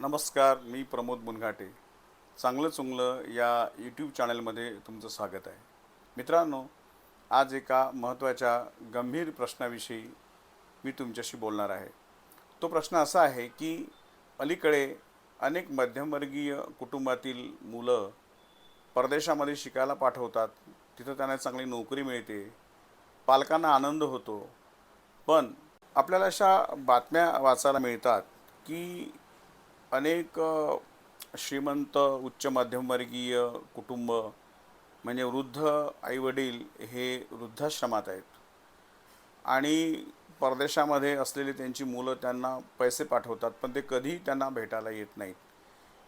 नमस्कार मी प्रमोद मुनघाटे. चांगलं चुंगलं या यूट्यूब चॅनलमध्ये तुमचं स्वागत आहे. मित्रांनो आज एका महत्त्वाच्या गंभीर प्रश्नाविषयी मी तुमच्याशी बोलणार आहे. तो प्रश्न असा आहे की अलीकडे अनेक मध्यमवर्गीय कुटुंबातील मुलं परदेशामध्ये शिकायला पाठवतात. तिथं त्यांना चांगली नोकरी मिळते. पालकांना आनंद होतो. पण आपल्याला अशा बातम्या वाचायला मिळतात की अनेक श्रीमंत उच्च मध्यमवर्गीय कुटुंब म्हणजे वृद्ध आईवडील हे वृद्धाश्रमात आहेत. आणि परदेशामध्ये असलेली त्यांची मुलं त्यांना पैसे पाठवतात पण ते कधी त्यांना भेटायला येत नाहीत.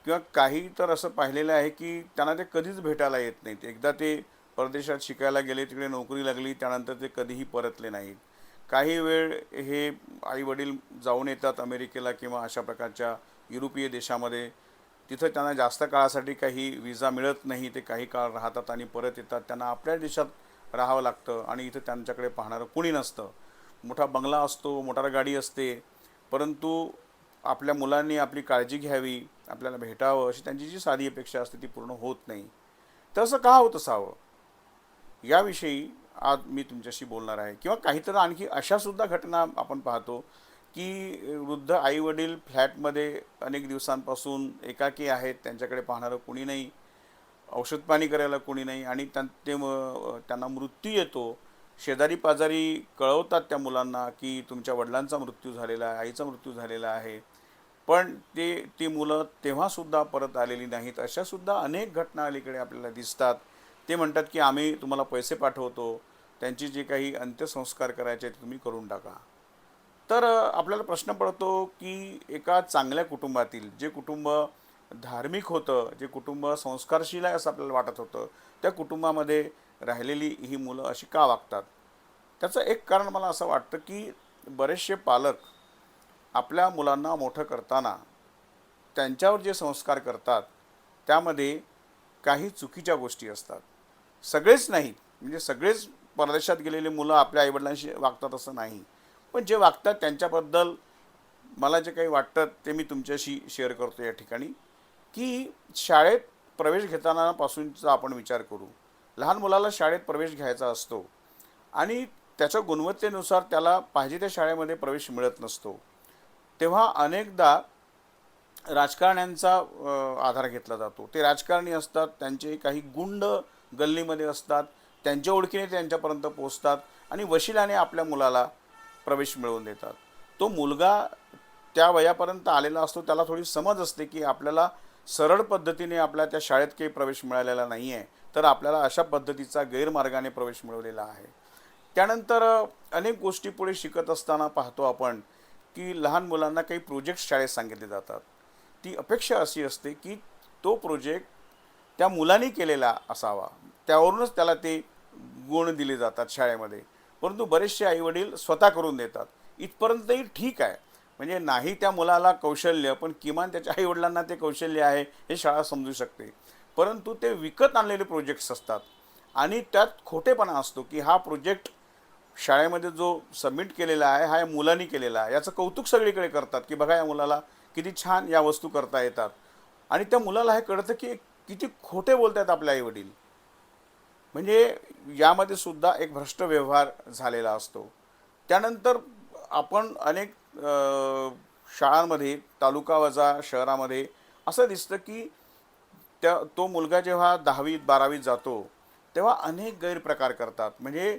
किंवा काही तर असं पाहिलेलं आहे की त्यांना ते कधीच भेटायला येत नाहीत. एकदा ते परदेशात शिकायला गेले तिकडे नोकरी लागली त्यानंतर ते कधीही परतले नाहीत. काही वेळ हे आईवडील जाऊन येतात अमेरिकेला किंवा अशा प्रकारच्या युरोपीय देशामध्ये तिथं त्यांना जास्त काळासाठी काही विजा मिळत नाही ते काही काळ राहतात आणि परत येतात. त्यांना आपल्या देशात राहावं लागतं आणि इथं त्यांच्याकडे पाहणारं कुणी नसतं. मोठा बंगला असतो मोटार गाडी असते परंतु आपल्या मुलांनी आपली काळजी घ्यावी आपल्याला भेटावं अशी त्यांची जी साधी अपेक्षा असते ती पूर्ण होत नाही. तसं का होत असावं? याविषयी आज मी तुमच्याशी बोलणार आहे. किंवा काहीतरी आणखी अशासुद्धा घटना आपण पाहतो की वृद्ध आईवडील फ्लॅटमध्ये अनेक दिवसांपासून एकाकी आहेत त्यांच्याकडे पाहणारं कोणी नाही औषधपाणी करायला कोणी नाही आणि त्यां ते म- त्यांना मृत्यू येतो. शेजारी पाजारी कळवतात त्या मुलांना की तुमच्या वडिलांचा मृत्यू झालेला आहे आईचा मृत्यू झालेला आहे. पण ते ती मुलं तेव्हासुद्धा परत आलेली नाहीत. अशासुद्धा अनेक घटना अलीकडे आपल्याला दिसतात. ते म्हणतात की आम्ही तुम्हाला पैसे पाठवतो. त्यांची जे काही अंत्यसंस्कार करायचे ते तुम्ही करून टाका. तर आपल्याला प्रश्न पडतो की एका चांगल्या कुटुंबातील जे कुटुंब धार्मिक होतं जे कुटुंब संस्कारशील आहे असं आपल्याला वाटत होतं त्या कुटुंबामध्ये राहिलेली ही मुलं अशी का वागतात? त्याचं एक कारण मला असं वाटतं की बरेचसे पालक आपल्या मुलांना मोठं करताना त्यांच्यावर जे संस्कार करतात त्यामध्ये काही चुकीच्या गोष्टी असतात. सगळेच नाहीत म्हणजे सगळेच परदेशात गेलेले मुलं आपल्या आईवडिलांशी वागतात असं नाही. पण जे वागतात त्यांच्याबद्दल मला जे काही वाटतं ते मी तुमच्याशी शेअर करतो या ठिकाणी की शाळेत प्रवेश घेतानापासूनचा आपण विचार करू. लहान मुलाला शाळेत प्रवेश घ्यायचा असतो आणि त्याच्या गुणवत्तेनुसार त्याला पाहिजे त्या शाळेमध्ये प्रवेश मिळत नसतो. तेव्हा अनेकदा राजकारण्यांचा आधार घेतला जातो. ते राजकारणी असतात त्यांचे काही गुंड गल्लीमध्ये असतात त्यांच्या ओळखीने त्यांच्यापर्यंत पोचतात आणि वशिलाने आपल्या मुलाला प्रवेश मिळवून देतात. तो मुलगा त्या वयापर्यंत आलेला असतो त्याला थोडी समज असते की आपल्याला सरळ पद्धतीने आपल्या त्या शाळेत काही प्रवेश मिळालेला नाही आहे तर आपल्याला अशा पद्धतीचा गैरमार्गाने प्रवेश मिळवलेला आहे. त्यानंतर अनेक गोष्टी पुढे शिकत असताना पाहतो आपण की लहान मुलांना काही प्रोजेक्ट शाळेत सांगितले जातात. ती अपेक्षा अशी असते की तो प्रोजेक्ट त्या मुलाने केलेला असावा. त्यावरूनच त्याला ते गुण दिले जातात शाळेमध्ये. परंतु बरेचसे आईवडील स्वतः करून देतात. इथपर्यंतही ठीक आहे. म्हणजे नाही त्या मुलाला कौशल्य पण किमान त्याच्या आईवडिलांना ते कौशल्य आहे हे शाळा समजू शकते. परंतु ते विकत आणलेले प्रोजेक्ट्स असतात. आणि त्यात खोटेपणा असतो की हा प्रोजेक्ट शाळेमध्ये जो सबमिट केलेला आहे हा या मुलांनी केलेला आहे. याचं कौतुक सगळीकडे करतात की बघा या मुलाला किती छान या वस्तू करता येतात. आणि त्या मुलाला हे कळतं की किती खोटे बोलतात आपले आईवडील. म्हणजे यामध्ये सुद्धा एक भ्रष्ट व्यवहार झालेला असतो. त्यानंतर आपण अनेक शाळांमध्ये तालुका वजा शहरामध्ये असं दिसतं की त्या तो मुलगा जेव्हा दहावीत बारावीत जातो तेव्हा अनेक गैरप्रकार करतात. म्हणजे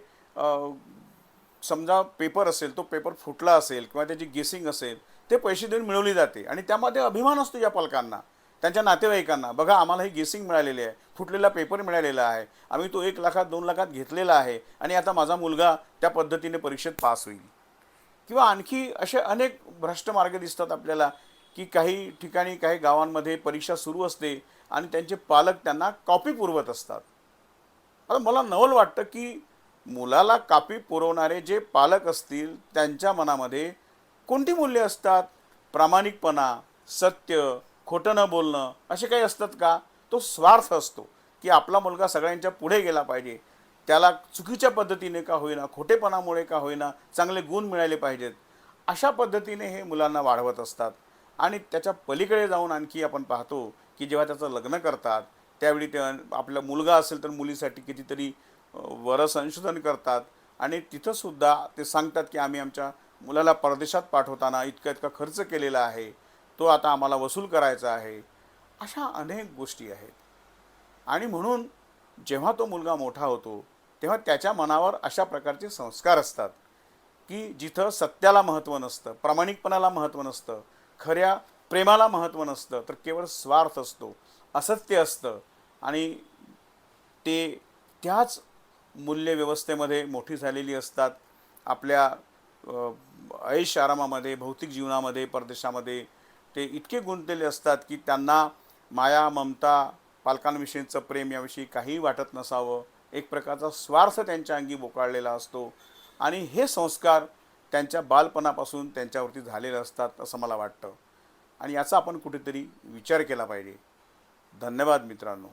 समजा पेपर असेल तो पेपर फुटला असेल किंवा त्याची गेसिंग असेल ते पैसे देऊन मिळवली जाते आणि त्यामध्ये अभिमान असतो या पालकांना. त्यांच्या नातेवाईकांना बघा आम्हाला ही गेसिंग मिळालेली आहे फुटलेला पेपर मिळालेला आहे आम्ही तो एक लाखात दोन लाखात घेतलेला आहे आणि आता माझा मुलगा त्या पद्धतीने परीक्षेत पास होईल. किंवा आणखी असे अनेक भ्रष्ट मार्ग दिसतात आपल्याला की काही ठिकाणी काही गावांमध्ये परीक्षा सुरू असते आणि त्यांचे पालक त्यांना कॉपी पुरवत असतात. आता मला नवल वाटतं की मुलाला कापी पुरवणारे जे पालक असतील त्यांच्या मनामध्ये कोणती मूल्य असतात? प्रामाणिकपणा सत्य खोटं न बोलणं असे काही असतात का? तो स्वार्थ असतो की आपला मुलगा सगळ्यांच्या पुढे गेला पाहिजे. त्याला चुकीच्या पद्धतीने का होईना खोटेपणामुळे का होईना चांगले गुण मिळाले पाहिजेत. अशा पद्धतीने हे मुलांना वाढवत असतात. आणि त्याच्या पलीकडे जाऊन आणखी आपण पाहतो की जेव्हा त्याचं लग्न करतात त्यावेळी ते आपला मुलगा असेल तर मुलीसाठी कितीतरी वर संशोधन करतात. आणि तिथंसुद्धा ते सांगतात की आम्ही आमच्या मुलाला परदेशात पाठवताना इतका इतका खर्च केलेला आहे. तो आता आम्हाला वसूल करायचा आहे अशा अनेक गोष्टी आहेत. आणि म्हणून जेव्हा तो मुलगा मोठा होतो तेव्हा त्याच्या मनावर अशा प्रकारचे संस्कार असतात की जिथं सत्याला महत्त्व नसतं प्रामाणिकपणाला महत्त्व नसतं खऱ्या प्रेमाला महत्त्व नसतं तर केवळ स्वार्थ असतो. असत्य असतं. आणि ते त्याच मूल्यव्यवस्थेमध्ये मोठी झालेली असतात. आपल्या ऐश आरामामध्ये भौतिक जीवनामध्ये परदेशामध्ये ते इतके गुंतलेले असतात की त्यांना माया ममता पालकांविषयीचं प्रेम याविषयी काहीही वाटत नसावं. एक प्रकारचा स्वार्थ त्यांच्या अंगी बोकाळलेला असतो. आणि हे संस्कार त्यांच्या बालपणापासून त्यांच्यावरती झालेले असतात असं मला वाटतं. आणि याचा आपण कुठेतरी विचार केला पाहिजे. धन्यवाद मित्रांनो.